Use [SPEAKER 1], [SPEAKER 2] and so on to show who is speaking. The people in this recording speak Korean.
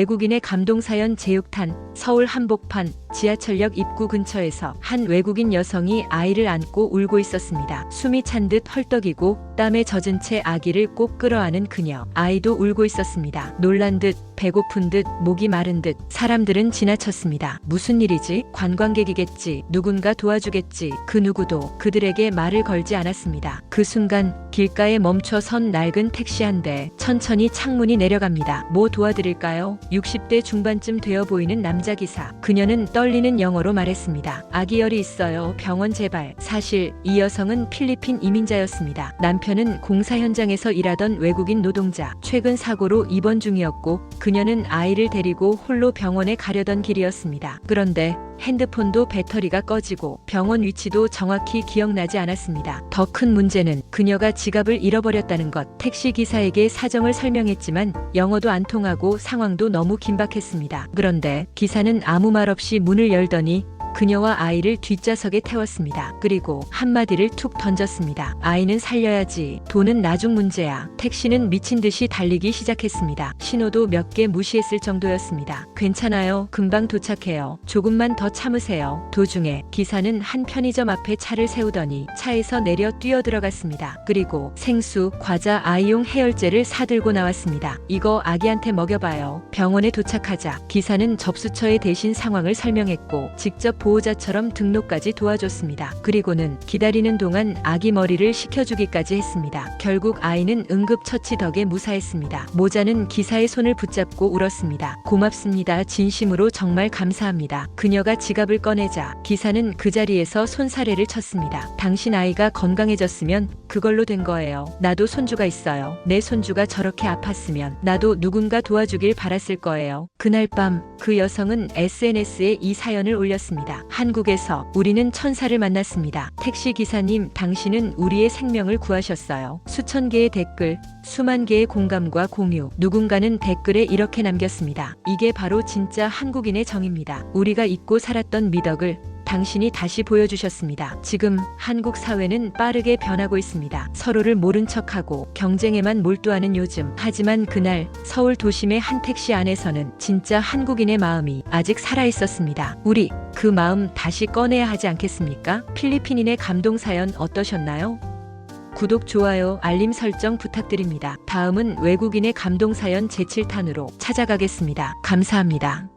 [SPEAKER 1] 외국인의 감동사연 제육탄 서울 한복판 지하철역 입구 근처에서 한 외국인 여성이 아이를 안고 울고 있었습니다. 숨이 찬 듯 헐떡이고 땀에 젖은 채 아기를 꼭 끌어안은 그녀. 아이도 울고 있었습니다. 놀란 듯 배고픈 듯 목이 마른 듯 사람들은 지나쳤습니다. 무슨 일이지? 관광객이겠지. 누군가 도와주겠지. 그 누구도 그들에게 말을 걸지 않았습니다. 그 순간 길가에 멈춰 선 낡은 택시 한 대 천천히 창문이 내려갑니다. 뭐 도와드릴까요? 60대 중반쯤 되어 보이는 남자 기사. 그녀는 떨리는 영어로 말했습니다. 아기열이 있어요. 병원 제발. 사실 이 여성은 필리핀 이민자였습니다. 남편은 공사 현장에서 일하던 외국인 노동자. 최근 사고로 입원 중이었고 그녀는 아이를 데리고 홀로 병원에 가려던 길이었습니다. 그런데 핸드폰도 배터리가 꺼지고 병원 위치도 정확히 기억나지 않았습니다. 더 큰 문제는 그녀가 지갑을 잃어버렸다는 것. 택시 기사에게 사정을 설명했지만 영어도 안 통하고 상황도 너무 긴박했습니다. 그런데 기사는 아무 말 없이 문을 열더니 그녀와 아이를 뒷좌석에 태웠습니다. 그리고 한마디를 툭 던졌습니다. 아이는 살려야지. 돈은 나중 문제야. 택시는 미친 듯이 달리기 시작했습니다. 신호도 몇 개 무시했을 정도였습니다. 괜찮아요. 금방 도착해요. 조금만 더 참으세요. 도중에 기사는 한 편의점 앞에 차를 세우더니 차에서 내려 뛰어 들어갔습니다. 그리고 생수, 과자, 아이용 해열제를 사들고 나왔습니다. 이거 아기한테 먹여봐요. 병원에 도착하자 기사는 접수처에 대신 상황을 설명했고 직접 보호자처럼 등록까지 도와줬습니다. 그리고는 기다리는 동안 아기 머리를 식혀주기까지 했습니다. 결국 아이는 응급처치 덕에 무사했습니다. 모자는 기사의 손을 붙잡고 울었습니다. 고맙습니다. 진심으로 정말 감사합니다. 그녀가 지갑을 꺼내자 기사는 그 자리에서 손사래를 쳤습니다. 당신 아이가 건강해졌으면 그걸로 된 거예요. 나도 손주가 있어요. 내 손주가 저렇게 아팠으면 나도 누군가 도와주길 바랐을 거예요. 그날 밤 그 여성은 SNS에 이 사연을 올렸습니다. 한국에서 우리는 천사를 만났습니다. 택시 기사님, 당신은 우리의 생명을 구하셨어요. 수천 개의 댓글, 수만 개의 공감과 공유. 누군가는 댓글에 이렇게 남겼습니다. 이게 바로 진짜 한국인의 정입니다. 우리가 잊고 살았던 미덕을 당신이 다시 보여주셨습니다. 지금 한국 사회는 빠르게 변하고 있습니다. 서로를 모른 척하고 경쟁에만 몰두하는 요즘. 하지만 그날 서울 도심의 한 택시 안에서는 진짜 한국인의 마음이 아직 살아 있었습니다. 우리 그 마음 다시 꺼내야 하지 않겠습니까? 필리핀인의 감동 사연 어떠셨나요? 구독, 좋아요, 알림 설정 부탁드립니다. 다음은 외국인의 감동 사연 제7탄으로 찾아가겠습니다. 감사합니다.